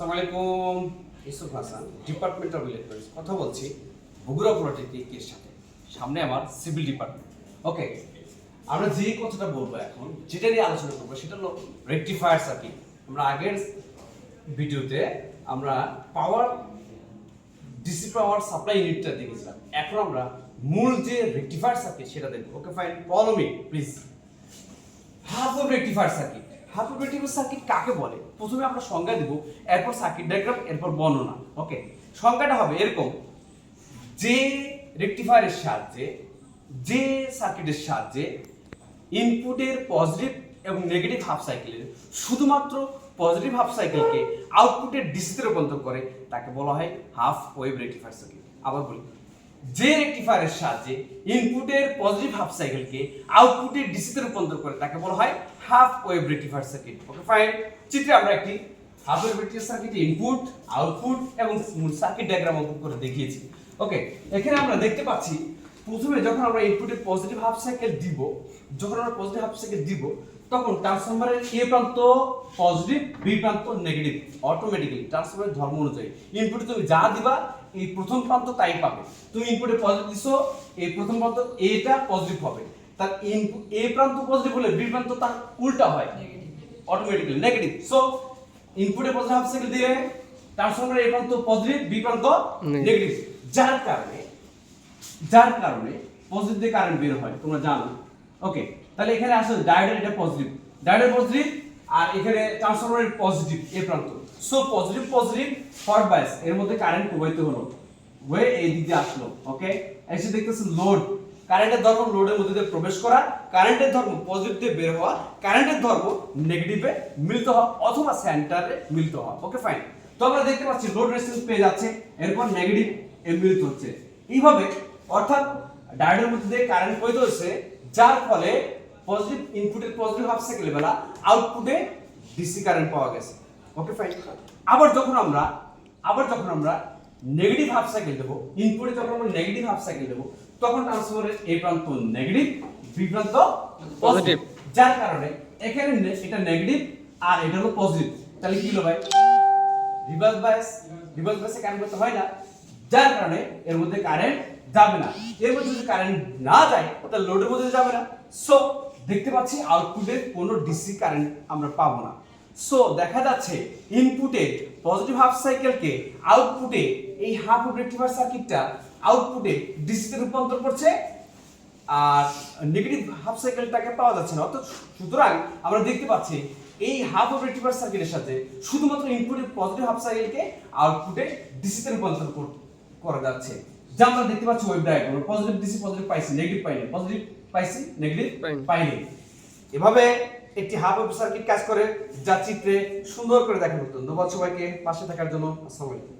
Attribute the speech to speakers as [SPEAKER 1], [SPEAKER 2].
[SPEAKER 1] আসসালামু Yusuf Hasan department of electronics কথা বলছি বগুড়া পলিটেকনিকের সাথে। সামনে আমার সিভিল ডিপার্টমেন্ট ওকে আমরা যে কথাটা বলব এখন, যেটা নিয়ে আলোচনা করব, সেটা হলো রেকটিফায়ার সার্কিট আমরা আগের ভিডিওতে আমরা পাওয়ার ডিসি পাওয়ার সাপ্লাই ইউনিটটা দেখেছিলাম। এখন আমরা মূল যে রেকটিফায়ার সার্কিট সেটা দেখব। Okay fine follow me please half wave rectifier circuit wave circuit কাকে বলে? প্রথমে আমরা সংজ্ঞা দিব, এরপর সার্কিট ডায়াগ্রাম এরপর বর্ণনা ওকে সংজ্ঞাটা হবে এরকম যে রেকটিফায়ারের সাহায্যে যে সার্কিটের সাহায্যে ইনপুটের পজিটিভ এবং নেগেটিভ হাফ সাইকেলের শুধুমাত্র পজিটিভ হাফ সাইকেলকে আউটপুটের ডিসিতে রূপান্তর করে, তাকে বলা হয় হাফ ওয়েভ রেকটিফায়ার সার্কিট আবার বলি যে রেকটিফায়ারের সাহায্যে ইনপুটের পজিটিভ হাফ সাইকেলকে আউটপুটের ডিসিতে রূপান্তর করে তাকে বলা হয় half wave rectifier circuit okay fine চিত্রে আমরা একটি half wave rectifier circuit input output এবং সার্কিট ডায়াগ্রাম অঙ্কন করে দেখিয়েছি। ওকে এখানে আমরা দেখতে পাচ্ছি প্রথমে যখন আমরা ইনপুটে পজিটিভ হাফ সাইকেল দিব যখন আমরা পজিটিভ হাফ সাইকেল দিব তখন ট্রান্সফরমারের এ প্রান্ত পজিটিভ বি প্রান্ত নেগেটিভ অটোমেটিক্যালি ট্রান্সফরমারের ধর্ম অনুযায়ী। ইনপুটে তুমি যা দিবা এই প্রথম প্রান্ত তাই পাবে। তুমি ইনপুটে পজিটিভ দিছো এই প্রথম প্রান্ত এটা পজিটিভ হবে। তার ইনপুট এ প্রান্ত পজিটিভ হলে বি প্রান্ত তার উল্টা হয়। অটোমেটিক্যালি নেগেটিভ সো ইনপুটে পজিটিভ হাফ সাইকেল দিলে ট্রান্সফরমারের এ প্রান্ত পজিটিভ বি প্রান্ত নেগেটিভ যার কারণে যার কারণে পজিটিভ দিয়ে কারেন্ট বের হয়, তোমরা জানো। ওকে তাহলে এখানে আসলে ডায়োডের এটা পজিটিভ ডায়োডের পজিটিভ আর এখানে ট্রান্সফরমারের পজিটিভ এ প্রান্ত। So positive positive forward bias এর মধ্যে কারেন্ট প্রবাহিত হলো। হয়ে এই দিক আসলো ওকে এসে দেখতেছেন লোড কারেন্টের ধর্ম লোডের মধ্যে দিয়ে প্রবেশ করা কারেন্টের ধর্ম পজিটিভ দিয়ে বের হওয়া কারেন্টের ধর্ম নেগেটিভে মিলিত হওয়া অথবা সেন্টারে মিলিত হওয়া ওকে ফাইন তো আমরা দেখতে পাচ্ছি লোড রেজিস্ট্যান্স পেয়ে যাচ্ছে, এরপর নেগেটিভ এ মিলিত হচ্ছে। এইভাবে অর্থাৎ ডায়োডের মধ্যে দিয়ে কারেন্ট প্রবাহিত হচ্ছে যার ফলে পজিটিভ ইনপুটের পজিটিভ হাফ সাইকেল বেলা আউটপুটে ডিসি কারেন্ট পাওয়া গেছে। ওকে ফাইন আবার যখন আমরা আবার যখন আমরা নেগেটিভ হাফ সাইকেল দেবো ইনপুটে যখন আমরা নেগেটিভ হাফ সাইকেল দেবো তখন ট্রান্সফরমারের এই প্রান্ত নেগেটিভ বি প্রান্ত পজিটিভ যার কারণে এখানে এটা নেগেটিভ আর এটা হলো পজিটিভ তাহলে কি হলো ভাই? রিভার্স বায়াস রিভার্স বায়াসে কারেন্ট করতে হয় না। যার কারণে এর মধ্যে কারেন্ট যাবে না। এর মধ্যে যদি কারেন্ট না যায় তাহলে লোডের মধ্যে যাবে না। সো দেখতে পাচ্ছি আউটপুটে কোনো ডিসি কারেন্ট আমরা পাবো না। সো দেখা যাচ্ছে ইনপুটে পজিটিভ হাফ সাইকেলকে আউটপুটে এই হাফ রেক্টিফায়ার সার্কিটটা আউটপুটে ডিসিতে রূপান্তর করছে আর নেগেটিভ হাফ সাইকেলটাকে পাওয়া যাচ্ছে না। অর্থাৎ সুতরাং আমরা দেখতে পাচ্ছি এই হাফ অফ রেক্টিফায়ার সার্কিটের সাথে শুধুমাত্র ইনপুটের পজিটিভ হাফ সাইকেলকে আউটপুটে ডিসিতে রূপান্তর করা যাচ্ছে। যা আমরা দেখতে পাচ্ছি wave diagram positive DC positive পাইছি নেগেটিভ পাইনি। পজিটিভ পাইছি নেগেটিভ পাইনি। এভাবে একটি হাফ অফ সার্কিট কাজ করে যা চিত্রে সুন্দর করে দেখানো হতো। ধন্যবাদ সবাইকে পাশে থাকার জন্য। আসসালামু আলাইকুম।